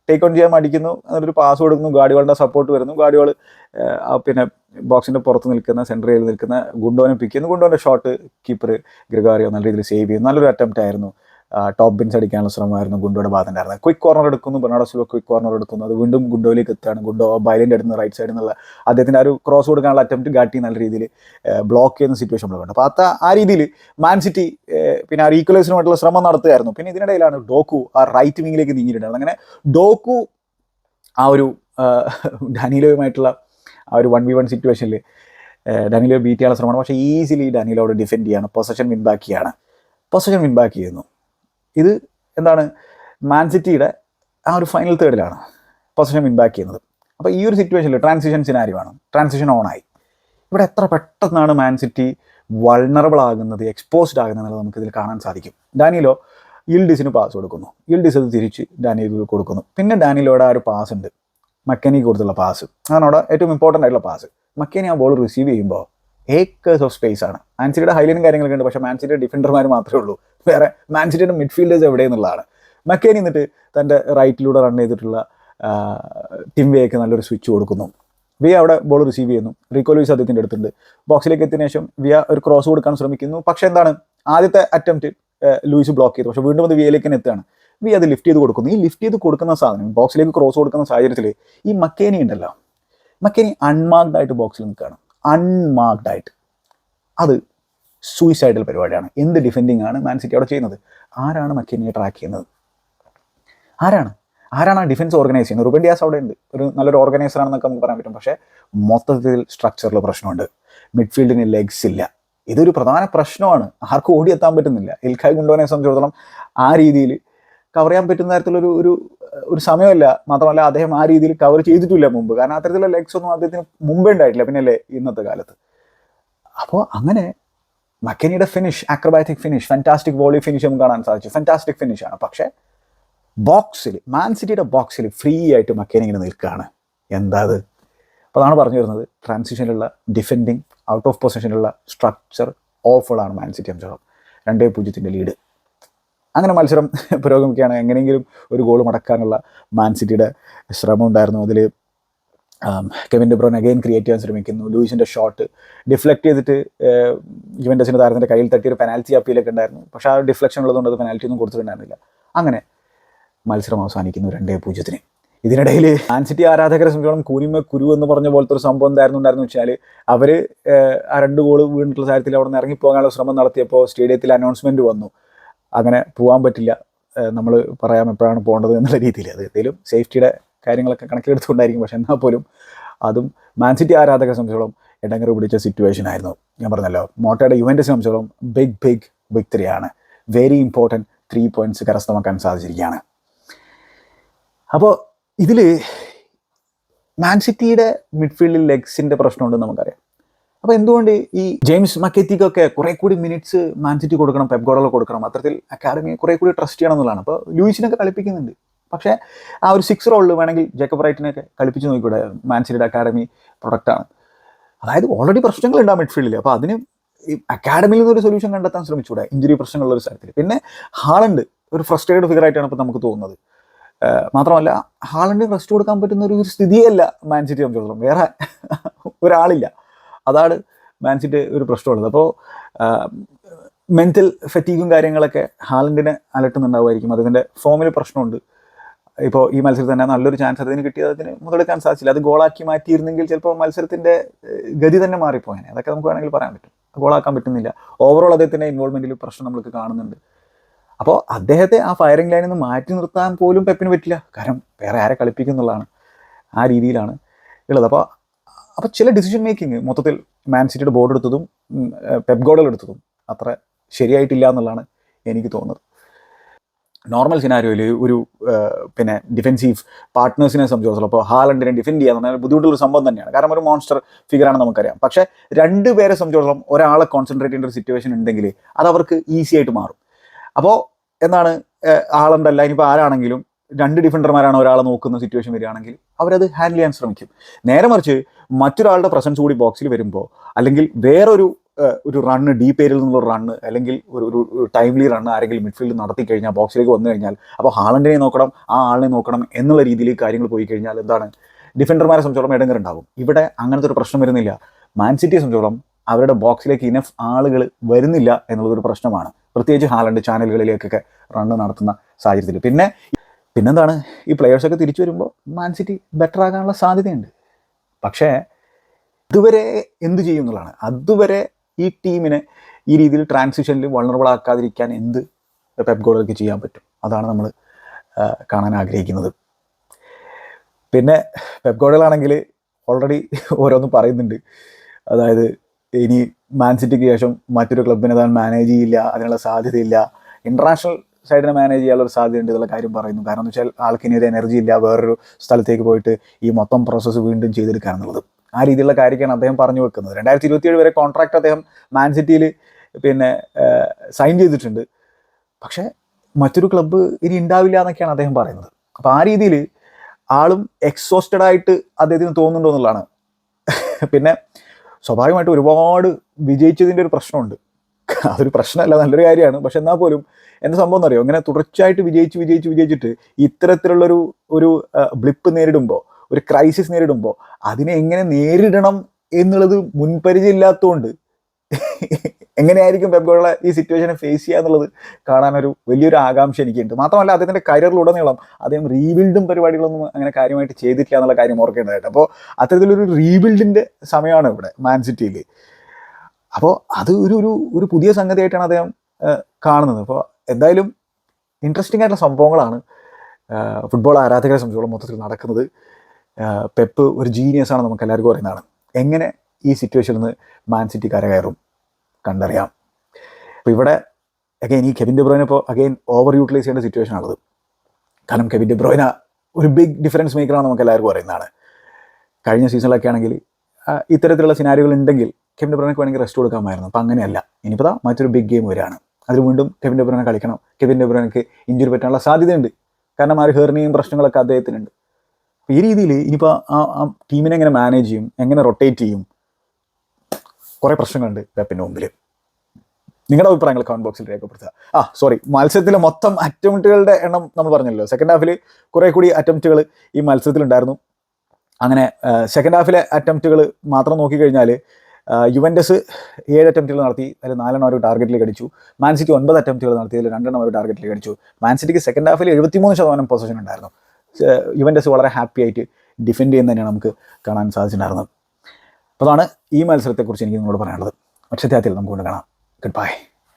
ടേക്ക് ഓൺ ചെയ്യാൻ മടിക്കുന്നു. എന്നിട്ടൊരു പാസ് കൊടുക്കുന്നു. ഗാഡികളുടെ സപ്പോർട്ട് വരുന്നു. ഗാഡികൾ പിന്നെ ബോക്സിന്റെ പുറത്ത് നിൽക്കുന്ന സെൻട്രയിൽ നിൽക്കുന്ന ഗുണ്ടോനെ പിക്ക് ചെയ്യുന്നു. ഗുണ്ടോന്റെ ഷോട്ട് കീപ്പർ ഗ്രിഗാറിയോ നല്ല രീതിയിൽ സേവ് ചെയ്യുന്നു. നല്ലൊരു അറ്റംപ്റ്റ് ആയിരുന്നു. ടോപ്പ് ബിൻസ് അടിക്കാനുള്ള ശ്രമമായിരുന്നു ഗുണ്ടോയുടെ ഭാഗത്തുണ്ടായിരുന്നത്. ക്വിക്ക് കോർണർ എടുക്കുന്നു ബെർണാഡോ സിൽവ ക്വിക്ക് കോർണർ എടുക്കുന്നു. അത് വീണ്ടും ഗുണ്ടോയിലേക്ക് എത്തുകയാണ്. ഗുണ്ടോ ബൈലിന്റെ അടുത്ത് റൈറ്റ് സൈഡിൽ നിന്നുള്ള അദ്ദേഹത്തിന്റെ ആ ഒരു ക്രോസ് കൊടുക്കാനുള്ള അറ്റംപ്റ്റ് ഗാട്ടി നല്ല രീതിയിൽ ബ്ലോക്ക് ചെയ്യുന്ന സിറ്റുവേഷൻ കണ്ടു. അപ്പോൾ അത് ആ രീതിയിൽ മാൻ സിറ്റി പിന്നെ ആ ഈക്വലൈസിനുമായിട്ടുള്ള ശ്രമം നടത്തുകയായിരുന്നു. പിന്നെ ഇതിനിടയിലാണ് ഡോക്കു ആ റൈറ്റ് വിങ്ങിലേക്ക് നീങ്ങിയിട്ടുണ്ട് അങ്ങനെ ഡോക്കു ആ ഒരു ഡാനിലോയുമായിട്ടുള്ള ആ ഒരു വൺ വി വൺ സിറ്റുവേഷനിൽ ഡാനിലോ ബീറ്റ് ചെയ്യാനുള്ള ശ്രമമാണ്. പക്ഷേ ഈസിലി ഡാനിലോട് ഡിഫെൻഡ് ചെയ്യാണ്. പൊസഷൻ വിൻ ബാക്ക് ചെയ്യാണ്. പൊസഷൻ വിൻ ചെയ്യുന്നു. ഇത് എന്താണ്? മാൻ സിറ്റിയുടെ ആ ഒരു ഫൈനൽ തേർഡിലാണ് പൊസിഷൻ വിൻബാക്ക് ചെയ്യുന്നത്. അപ്പോൾ ഈ ഒരു സിറ്റുവേഷനിൽ ട്രാൻസിഷൻ സിനാരിയാണ് ട്രാൻസിഷൻ ഓണായി ഇവിടെ എത്ര പെട്ടെന്നാണ് മാൻ സിറ്റി വൾണറബിൾ ആകുന്നത് എക്സ്പോസ്ഡ് ആകുന്നത് നമുക്ക് ഇതിൽ കാണാൻ സാധിക്കും. ഡാനിയലോ ഇൽഡിസിന് പാസ് കൊടുക്കുന്നു. ഇൽഡിസ് അത് തിരിച്ച് ഡാനിയൽ കൊടുക്കുന്നു. പിന്നെ ഡാനിയലോടെ ആ ഒരു പാസ് ഉണ്ട്. മക്കനിക്ക് കൊടുത്തുള്ള പാസ് അതാണ് അവിടെ ഏറ്റവും ഇമ്പോർട്ടന്റ് ആയിട്ടുള്ള പാസ് മക്കേനി ആ ബോൾ റിസീവ് ചെയ്യുമ്പോൾ ഏക്കേഴ്സ് ഓഫ് സ്പേസ് ആണ്. മാൻസിറ്റിയുടെ ഹൈലൈനും കാര്യങ്ങളൊക്കെ ഉണ്ട്. പക്ഷേ മാൻസിറ്റിയുടെ ഡിഫൻഡർമാർ മാത്രമേ ഉള്ളൂ. വേറെ മാൻസിറ്റിയുടെ മിഡ്ഫീൽഡേഴ്സ് എവിടെയെന്നുള്ളതാണ്. മക്കേനി എന്നിട്ട് തന്റെ റൈറ്റിലൂടെ റൺ ചെയ്തിട്ടുള്ള ടിം വേക്ക് നല്ലൊരു സ്വിച്ച് കൊടുക്കുന്നു. വിയ അവിടെ ബോൾ റിസീവ് ചെയ്യുന്നു. റീകോ ലൂയിസ് അദ്ദേഹത്തിന്റെ അടുത്തുണ്ട്. ബോക്സിലേക്ക് എത്തിയതിനു ശേഷം വിയ ഒരു ക്രോസ് കൊടുക്കാൻ ശ്രമിക്കുന്നു. പക്ഷേ എന്താണ്? ആദ്യത്തെ അറ്റംപ്റ്റ് ലൂയിസ് ബ്ലോക്ക് ചെയ്തു. പക്ഷേ വീണ്ടും അത് വിയയിലേക്ക് തന്നെ എത്തുകയാണ്. വി അത് ലിഫ്റ്റ് ചെയ്ത് കൊടുക്കുന്നു. ഈ ലിഫ്റ്റ് ചെയ്ത് കൊടുക്കുന്ന സാധനം ബോക്സിലേക്ക് ക്രോസ് കൊടുക്കുന്ന സാഹചര്യത്തിൽ ഈ മക്കേനി ഉണ്ടല്ലോ. മക്കേനി അൺമാർക്ഡ് ആയിട്ട് ബോക്സിൽ നിൽക്കുകയാണ്. അൺമാർക്ഡ് ആയിട്ട്. അത് സൂയിസൈഡൽ പരിപാടിയാണ്. എന്ത് ഡിഫെൻഡിങ് ആണ് മാൻ സിറ്റി അവിടെ ചെയ്യുന്നത്? ആരാണ് മക്കേനിയെ ട്രാക്ക് ചെയ്യുന്നത്? ആരാണ്? ആരാണ് ആ ഡിഫൻസ് ഓർഗനൈസ് ചെയ്യുന്നത്? റുബൻ ഡിയാസ് അവിടെ ഉണ്ട്. ഒരു നല്ലൊരു ഓർഗനൈസർ ആണെന്നൊക്കെ നമുക്ക് പറയാൻ പറ്റും. പക്ഷേ മൊത്തത്തിൽ സ്ട്രക്ചറിൽ പ്രശ്നമുണ്ട്. മിഡ്ഫീൽഡിന് ലെഗ്സ് ഇല്ല. ഇതൊരു പ്രധാന പ്രശ്നമാണ്. ആർക്കും ഓടിയെത്താൻ പറ്റുന്നില്ല. ഇൽഖായ് ഗുണ്ടോനെ സംബന്ധിച്ചിടത്തോളം ആ രീതിയിൽ കവർ ചെയ്യാൻ പറ്റുന്ന തരത്തിലൊരു ഒരു ഒരു സമയമല്ല. മാത്രമല്ല അദ്ദേഹം ആ രീതിയിൽ കവർ ചെയ്തിട്ടില്ല മുമ്പ്. കാരണം അത്തരത്തിലുള്ള ലെഗ്സ് ഒന്നും അദ്ദേഹത്തിന് മുമ്പേ ഉണ്ടായിട്ടില്ല. പിന്നല്ലേ ഇന്നത്തെ കാലത്ത്. അപ്പോൾ അങ്ങനെ മക്കനിയുടെ finish acrobatic finish fantastic volley finish നമുക്ക് കാണാൻ സാധിച്ചു. ഫാന്റാസ്റ്റിക് ഫിനിഷ് ആണ്. പക്ഷേ ബോക്സിൽ മാൻ സിറ്റിയുടെ ബോക്സിൽ ഫ്രീ ആയിട്ട് മക്കേനി ഇങ്ങനെ നിൽക്കുകയാണ്. എന്താ അത്? അപ്പോൾ അതാണ് പറഞ്ഞു വരുന്നത്. ട്രാൻസിഷനിലുള്ള ഡിഫെൻഡിങ് ഔട്ട് ഓഫ് പൊസിഷനിലുള്ള സ്ട്രക്ചർ ഓഫുള്ളാണ് മാൻ സിറ്റി അംശം. രണ്ടേ പൂജ്യത്തിന്റെ ലീഡ് അങ്ങനെ മത്സരം പുരോഗമിക്കുകയാണ്. എങ്ങനെയെങ്കിലും ഒരു ഗോൾ മടക്കാനുള്ള മാൻ സിറ്റിയുടെ ശ്രമം ഉണ്ടായിരുന്നു. അതിൽ കെവിൻ ഡിബ്രോൻ അഗെയിൻ ക്രിയേറ്റ് ചെയ്യാൻ ശ്രമിക്കുന്നു. ലൂയിസിന്റെ ഷോട്ട് ഡിഫ്ലക്ട് ചെയ്തിട്ട് യുവൻഡസിന്റെ താരത്തിന്റെ കയ്യിൽ തട്ടിയൊരു പെനാൽറ്റി അപ്പീലൊക്കെ ഉണ്ടായിരുന്നു. പക്ഷേ ആ ഡിഫ്ലക്ഷൻ ഉള്ളതുകൊണ്ട് അത് പെനാൽറ്റി ഒന്നും കൊടുത്തിട്ടുണ്ടായിരുന്നില്ല. അങ്ങനെ മത്സരം അവസാനിക്കുന്നു രണ്ടേ പൂജ്യത്തിന്. ഇതിനിടയിൽ മാൻ സിറ്റി ആരാധകരെ സംബന്ധിച്ചോളം കുനിമ കുരു എന്ന് പറഞ്ഞ പോലത്തെ ഒരു സംഭവം എന്തായിരുന്നു ഉണ്ടായിരുന്നു വെച്ചാൽ അവർ ആ രണ്ട് ഗോൾ വീണിട്ടുള്ള കാര്യത്തിൽ അവിടെ നിന്ന് ഇറങ്ങിപ്പോകാനുള്ള ശ്രമം നടത്തിയപ്പോൾ സ്റ്റേഡിയത്തിൽ അനൗൺസ്മെന്റ് വന്നു. അങ്ങനെ പോകാൻ പറ്റില്ല. നമ്മൾ പറയാം എപ്പോഴാണ് പോകേണ്ടത് എന്നുള്ള രീതിയിൽ. അത് എന്തെങ്കിലും സേഫ്റ്റിയുടെ കാര്യങ്ങളൊക്കെ കണക്കിലെടുത്തുകൊണ്ടായിരിക്കും. പക്ഷെ എന്നാൽ പോലും അതും മാൻ സിറ്റി ആരാധകരെ സംബന്ധിച്ചോളം ഇടങ്ങറ് പിടിച്ച സിറ്റുവേഷൻ ആയിരുന്നു. ഞാൻ പറഞ്ഞല്ലോ മോട്ടയുടെ യുവന്റെ സംബന്ധിച്ചോളം ബിഗ് ബിഗ് വിക്ടറിയാണ് വെരി ഇമ്പോർട്ടന്റ് ത്രീ പോയിന്റ്സ് കരസ്ഥമാക്കാൻ സാധിച്ചിരിക്കുകയാണ്. അപ്പോൾ ഇതിൽ മാൻ സിറ്റിയുടെ മിഡ്ഫീൽഡിൽ ലെഗ്സിന്റെ പ്രശ്നമുണ്ടെന്ന് നമുക്കറിയാം. അപ്പോൾ എന്തുകൊണ്ട് ഈ ജെയിംസ് മക്കേത്തിക്കൊക്കെ കുറെ കൂടി മിനിറ്റ്സ് മാൻസിറ്റി കൊടുക്കണം പെപ് ഗോഡല കൊടുക്കണം അത്തരത്തിൽ അക്കാഡമിയെ കുറെ കൂടി ട്രസ്റ്റ് ചെയ്യണം എന്നുള്ളതാണ്. അപ്പോൾ ലൂയിസിനൊക്കെ കളിപ്പിക്കുന്നുണ്ട്. പക്ഷേ ആ ഒരു സിക്സ് റോളിൽ വേണമെങ്കിൽ ജേക്കബ് റൈറ്റിനൊക്കെ കളിപ്പിച്ച് നോക്കിക്കൂടെ? മാൻസിറ്റിയുടെ അക്കാഡമി പ്രൊഡക്റ്റാണ് അതായത് ഓൾറെഡി പ്രശ്നങ്ങളുണ്ട് ആ മിഡ്ഫീൽഡിൽ അപ്പോൾ അതിന് ഈ അക്കാഡമിയിൽ നിന്നൊരു സൊല്യൂഷൻ കണ്ടെത്താൻ ശ്രമിച്ചൂടെ ഇഞ്ചുറി പ്രശ്നങ്ങളുള്ള ഒരു സ്ഥലത്തിൽ പിന്നെ ഹാളണ്ട് ഒരു ഫ്രസ്ട്രേറ്റഡ് ഫിഗർ ആയിട്ടാണ് ഇപ്പോൾ നമുക്ക് തോന്നുന്നത്. മാത്രമല്ല ഹാളണ്ടിന് റെസ്റ്റ് കൊടുക്കാൻ പറ്റുന്ന ഒരു സ്ഥിതിയല്ല മാൻസിറ്റി സിറ്റി വേറെ ഒരാളില്ല. അതാണ് മാൻസിന്റെ ഒരു പ്രശ്നമുള്ളത്. അപ്പോൾ മെന്റൽ ഫെറ്റീഗും കാര്യങ്ങളൊക്കെ ഹാലൻഡിനെ അലട്ടുന്നുണ്ടാവുമായിരിക്കും. അതിന്റെ ഫോമിൽ പ്രശ്നമുണ്ട്. ഇപ്പോൾ ഈ മത്സരത്തിൽ തന്നെ നല്ലൊരു ചാൻസ് അതിന് കിട്ടിയത് അതിന് മുതലെടുക്കാൻ സാധിച്ചില്ല. അത് ഗോളാക്കി മാറ്റിയിരുന്നെങ്കിൽ ചിലപ്പോൾ മത്സരത്തിന്റെ ഗതി തന്നെ മാറിപ്പോയനെ. അതൊക്കെ നമുക്ക് വേണമെങ്കിൽ പറയാൻ പറ്റും. ഗോളാക്കാൻ പറ്റുന്നില്ല. ഓവറോൾ അദ്ദേഹത്തിന്റെ ഇൻവോൾവ്മെന്റിൽ പ്രശ്നം നമുക്ക് കാണുന്നുണ്ട്. അപ്പോൾ അദ്ദേഹത്തെ ആ ഫയറിംഗ് ലൈനിൽ നിന്ന് മാറ്റി നിർത്താൻ പോലും പെപ്പിന് പറ്റില്ല. കാരണം വേറെ ആരെ കളിപ്പിക്കുന്നുള്ളതാണ് ആ രീതിയിലാണ് ഉള്ളത്. അപ്പോൾ അപ്പോൾ ചില ഡിസിഷൻ മേക്കിംഗ് മൊത്തത്തിൽ മാൻ സിറ്റിയുടെ ബോർഡ് എടുത്തതും പെപ് ഗോഡൽ എടുത്തതും അത്ര ശരിയായിട്ടില്ല എന്നുള്ളതാണ് എനിക്ക് തോന്നുന്നത്. നോർമൽ സിനാരിയോയിൽ ഒരു പിന്നെ ഡിഫെൻസീവ് പാർട്ട്നേഴ്സിനെ സംബന്ധിച്ചിടത്തോളം അപ്പോൾ ഹാലണ്ടിനെ ഡിഫെൻഡ് ചെയ്യാന്ന് പറഞ്ഞാൽ ബുദ്ധിമുട്ടുള്ള ഒരു സംഭവം തന്നെയാണ്. കാരണം ഒരു മോൺസ്റ്റർ ഫിഗറാണ് നമുക്കറിയാം. പക്ഷേ രണ്ട് പേരെ സംബന്ധിച്ചിടത്തോളം ഒരാളെ കോൺസെൻട്രേറ്റ് ചെയ്യേണ്ട ഒരു സിറ്റുവേഷൻ ഉണ്ടെങ്കിൽ അത് അവർക്ക് ഈസി ആയിട്ട് മാറും. അപ്പോൾ എന്താണ് ആളുണ്ടല്ല ഇനിയിപ്പോൾ ആരാണെങ്കിലും രണ്ട് ഡിഫൻഡർമാരാണ് ഒരാളെ നോക്കുന്ന സിറ്റുവേഷൻ വരികയാണെങ്കിൽ അവരത് ഹാൻഡിൽ ചെയ്യാൻ ശ്രമിക്കും. നേരെ മറിച്ച് മറ്റൊരാളുടെ പ്രസൻസ് കൂടി ബോക്സിൽ വരുമ്പോൾ അല്ലെങ്കിൽ വേറൊരു ഒരു റണ്ണ് ഡീപ് ഏരിയയിൽ നിന്നുള്ള റണ്ണ് അല്ലെങ്കിൽ ഒരു ഒരു ടൈംലി റണ്ണ് ആരെങ്കിലും മിഡ്ഫീൽഡ് നടത്തി കഴിഞ്ഞാൽ ബോക്സിലേക്ക് വന്നു കഴിഞ്ഞാൽ അപ്പോൾ ഹാളണ്ടിനെ നോക്കണം ആ ആളിനെ നോക്കണം എന്നുള്ള രീതിയിൽ കാര്യങ്ങൾ പോയി കഴിഞ്ഞാൽ എന്താണ്? ഡിഫൻഡർമാരെ സംബന്ധിച്ചോളം ഇടങ്ങറുണ്ടാകും ഇവിടെ അങ്ങനത്തെ ഒരു പ്രശ്നം വരുന്നില്ല. മാൻ സിറ്റിയെ സംബന്ധിച്ചോളം അവരുടെ ബോക്സിലേക്ക് ഇനഫ് ആളുകൾ വരുന്നില്ല എന്നുള്ളതൊരു പ്രശ്നമാണ്. പ്രത്യേകിച്ച് ഹാലണ്ട് ചാനലുകളിലേക്കൊക്കെ റണ്ണ് നടത്തുന്ന സാഹചര്യത്തിൽ. പിന്നെ പിന്നെന്താണ്? ഈ പ്ലെയേഴ്സൊക്കെ തിരിച്ചു വരുമ്പോൾ മാൻ സിറ്റി ബെറ്റർ ആകാനുള്ള സാധ്യതയുണ്ട്. പക്ഷേ ഇതുവരെ എന്ത് ചെയ്യും എന്നുള്ളതാണ്. അതുവരെ ഈ ടീമിനെ ഈ രീതിയിൽ ട്രാൻസിഷനിൽ വൾണറബിൾ ആക്കാതിരിക്കാൻ എന്ത് പെപ് ഗോളുകൾക്ക് ചെയ്യാൻ പറ്റും? അതാണ് നമ്മൾ കാണാൻ ആഗ്രഹിക്കുന്നത്. പിന്നെ പെപ് ഗോളുകളാണെങ്കിൽ ഓൾറെഡി ഓരോന്നും പറയുന്നുണ്ട്. അതായത് ഇനി മാൻ സിറ്റിക്ക് ശേഷം മറ്റൊരു ക്ലബിനെ താൻ മാനേജ് ചെയ്യില്ല അതിനുള്ള സാധ്യതയില്ല. ഇന്റർനാഷണൽ സൈഡിനെ മാനേജ് ചെയ്യാനുള്ള ഒരു സാധ്യതയുണ്ട് എന്നുള്ള കാര്യം പറയുന്നു. കാരണം എന്ന് വെച്ചാൽ ആൾക്ക് ഇനി ഒരു എനർജി ഇല്ല വേറൊരു സ്ഥലത്തേക്ക് പോയിട്ട് ഈ മൊത്തം പ്രോസസ്സ് വീണ്ടും ചെയ്തെടുക്കുക എന്നുള്ളത്. ആ രീതിയിലുള്ള കാര്യമൊക്കെയാണ് അദ്ദേഹം പറഞ്ഞു വെക്കുന്നത്. രണ്ടായിരത്തി ഇരുപത്തിയേഴ് വരെ കോൺട്രാക്ട് അദ്ദേഹം മാൻ സിറ്റിയിൽ പിന്നെ സൈൻ ചെയ്തിട്ടുണ്ട്. പക്ഷേ മറ്റൊരു ക്ലബ്ബ് ഇനി ഉണ്ടാവില്ല എന്നൊക്കെയാണ് അദ്ദേഹം പറയുന്നത്. അപ്പോൾ ആ രീതിയിൽ ആളും എക്സോസ്റ്റഡ് ആയിട്ട് അദ്ദേഹത്തിന് തോന്നുന്നുണ്ടോ എന്നുള്ളതാണ്. പിന്നെ സ്വാഭാവികമായിട്ട് ഒരുപാട് വിജയിച്ചതിന്റെ ഒരു പ്രശ്നമുണ്ട്. അതൊരു പ്രശ്നമല്ല നല്ലൊരു കാര്യമാണ്. പക്ഷെ എന്നാൽ പോലും എന്റെ സംഭവം എന്നറിയോ ഇങ്ങനെ തുടർച്ചയായിട്ട് വിജയിച്ച് വിജയിച്ച് വിജയിച്ചിട്ട് ഇത്തരത്തിലുള്ളൊരു ഒരു ബ്ലിപ്പ് നേരിടുമ്പോൾ ഒരു ക്രൈസിസ് നേരിടുമ്പോൾ അതിനെ എങ്ങനെ നേരിടണം എന്നുള്ളത് മുൻപരിചയമില്ലാത്തതുകൊണ്ട് എങ്ങനെയായിരിക്കും പെബ്ഗോളെ ഈ സിറ്റുവേഷനെ ഫേസ് ചെയ്യുക എന്നുള്ളത് കാണാനൊരു വലിയൊരു ആകാംക്ഷ എനിക്കുണ്ട്. മാത്രമല്ല അദ്ദേഹത്തിന്റെ കരിയറിലുടനീളം അദ്ദേഹം റീബിൽഡും പരിപാടികളൊന്നും അങ്ങനെ കാര്യമായിട്ട് ചെയ്തിട്ടില്ല എന്നുള്ള കാര്യം ഓർക്കേണ്ടതായിട്ട്. അപ്പോൾ അത്തരത്തിലൊരു റീബിൽഡിന്റെ സമയമാണ് ഇവിടെ മാൻ സിറ്റിയിൽ അപ്പോൾ അത് ഒരു ഒരു ഒരു പുതിയ സംഗതിയായിട്ടാണ് അദ്ദേഹം കാണുന്നത്. അപ്പോൾ എന്തായാലും ഇൻട്രസ്റ്റിംഗ് ആയിട്ടുള്ള സംഭവങ്ങളാണ് ഫുട്ബോൾ ആരാധകരെ സംബന്ധിച്ചോളം മൊത്തത്തിൽ നടക്കുന്നത്. പെപ്പ് ഒരു ജീനിയസ് ആണ് നമുക്ക് എല്ലാവർക്കും അറിയുന്നതാണ്. എങ്ങനെ ഈ സിറ്റുവേഷനിൽ നിന്ന് മാൻ സിറ്റി കരകയറും കണ്ടറിയാം. അപ്പോൾ ഇവിടെ അഗൈൻ ഈ കെവിൻ ഡെബ്രോയിനെ ഇപ്പോൾ അഗൈൻ ഓവർ യൂട്ടിലൈസ് ചെയ്യേണ്ട സിറ്റുവേഷൻ ആണത്. കാരണം കെവിൻ ഡെബ്രോയിന ഒരു ബിഗ് ഡിഫറൻസ് മേക്കറാണ് നമുക്ക് എല്ലാവർക്കും അറിയുന്നതാണ്. കഴിഞ്ഞ സീസണിലൊക്കെ ആണെങ്കിൽ ഇത്തരത്തിലുള്ള സിനാരികൾ ഉണ്ടെങ്കിൽ കെവിൻ ഡെബ്രോനക്ക് വേണമെങ്കിൽ റെസ്റ്റ് കൊടുക്കാമായിരുന്നു. അപ്പം അങ്ങനെയല്ല. ഇനിയിപ്പോൾ മറ്റൊരു ബിഗ് ഗെയിം വരികയാണ്. അതിൽ വീണ്ടും കെവിൻ ഡെബ്രോനെ കളിക്കണം. കെവിൻ ഡെബ്രോനക്ക് ഇഞ്ചുറി പറ്റാനുള്ള സാധ്യതയുണ്ട്. കാരണം ആ ഒരു ഹെർണിയും പ്രശ്നങ്ങളൊക്കെ അദ്ദേഹത്തിനുണ്ട്. ഈ രീതിയിൽ ഇനിയിപ്പോൾ ആ ആ ടീമിനെ എങ്ങനെ മാനേജ് ചെയ്യും? എങ്ങനെ റൊട്ടേറ്റ് ചെയ്യും? കുറേ പ്രശ്നങ്ങളുണ്ട് പെപ്പിന്റെ മുമ്പിൽ നിങ്ങളുടെ അഭിപ്രായങ്ങൾ കമന്റ് ബോക്സിൽ രേഖപ്പെടുത്തുക. ആ സോറി മത്സരത്തിലെ മൊത്തം അറ്റംപ്റ്റുകളുടെ എണ്ണം നമ്മൾ പറഞ്ഞല്ലോ. സെക്കൻഡ് ഹാഫിൽ കുറേ കൂടി അറ്റംപ്റ്റുകൾ ഈ മത്സരത്തിലുണ്ടായിരുന്നു. അങ്ങനെ സെക്കൻഡ് ഹാഫിലെ അറ്റംപ്റ്റുകൾ മാത്രം നോക്കിക്കഴിഞ്ഞാൽ യുവൻഡസ് ഏഴ് അറ്റംപ്റ്റുകൾ നടത്തി അതിൽ നാലെണ്ണം ഒരു ടാർഗറ്റിലേക്ക് അടിച്ചു. മാൻസിറ്റി ഒൻപത് അറ്റംപ്റ്റുകൾ നടത്തി അതിൽ രണ്ടെണ്ണം ഒരു ടാർഗറ്റിലേക്ക് അടിച്ചു. മാൻസിറ്റിക്ക് സെക്കൻഡ് ഹാഫിൽ എഴുപത്തിമൂന്ന് ശതമാനം പൊസിഷൻ ഉണ്ടായിരുന്നു. യുവൻഡസ് വളരെ ഹാപ്പി ആയിട്ട് ഡിഫെൻഡ് ചെയ്യുന്ന തന്നെയാണ് നമുക്ക് കാണാൻ സാധിച്ചിട്ടുണ്ടായിരുന്നത്. അപ്പോൾ അതാണ് ഈ മത്സരത്തെക്കുറിച്ച് എനിക്ക് നിങ്ങളോട് പറയാനുള്ളത്. മറ്റത്തെ നമുക്ക് കൊണ്ട് കാണാം. Good bye